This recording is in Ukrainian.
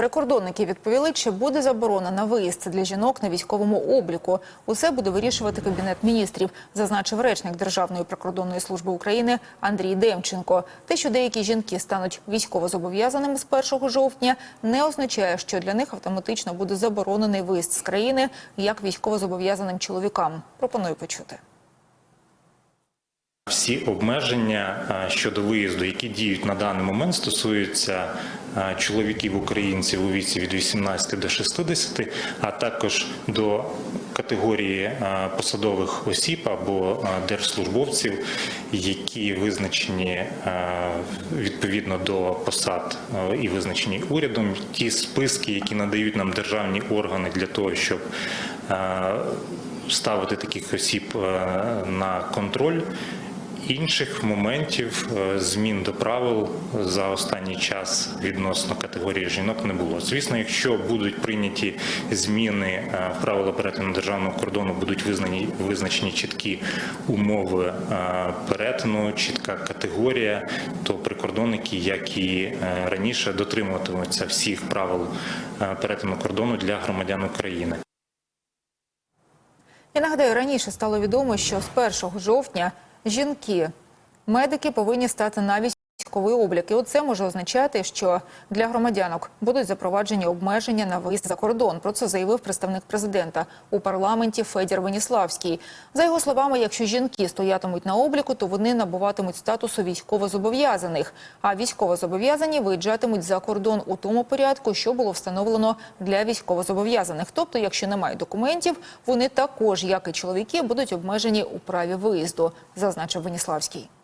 Прикордонники відповіли, чи буде заборона на виїзд для жінок на військовому обліку. Усе буде вирішувати кабінет міністрів, зазначив речник Державної прикордонної служби України Андрій Демченко. Те, що деякі жінки стануть військовозобов'язаними з 1 жовтня, не означає, що для них автоматично буде заборонений виїзд з країни як військовозобов'язаним чоловікам. Пропоную почути. Всі обмеження щодо виїзду, які діють на даний момент, стосуються чоловіків українців у віці від 18 до 60, а також до категорії е, посадових осіб або е, держслужбовців, які визначені е, відповідно до посад е, і визначені урядом. Ті списки, які надають нам державні органи для того, щоб е, ставити таких осіб е, на контроль. Інших моментів е, змін до правил за останній час відносно категорії жінок не було. Звісно, якщо будуть прийняті зміни е, в правила перетину державного кордону, будуть визнані визначені чіткі умови е, перетину, чітка категорія, то прикордонники, як і раніше, дотримуватимуться всіх правил перетину кордону для громадян України. Я нагадаю, раніше стало відомо, що з 1 жовтня жінки, медики повинні стати на військовий облік. І оце може означати, що для громадянок будуть запроваджені обмеження на виїзд за кордон. Про це заявив представник президента у парламенті Федір Веніславський. За його словами, якщо жінки стоятимуть на обліку, то вони набуватимуть статусу військовозобов'язаних. А військовозобов'язані виїжджатимуть за кордон у тому порядку, що було встановлено для військовозобов'язаних. Тобто, якщо немає документів, вони також, як і чоловіки, будуть обмежені у праві виїзду, зазначив Веніславський.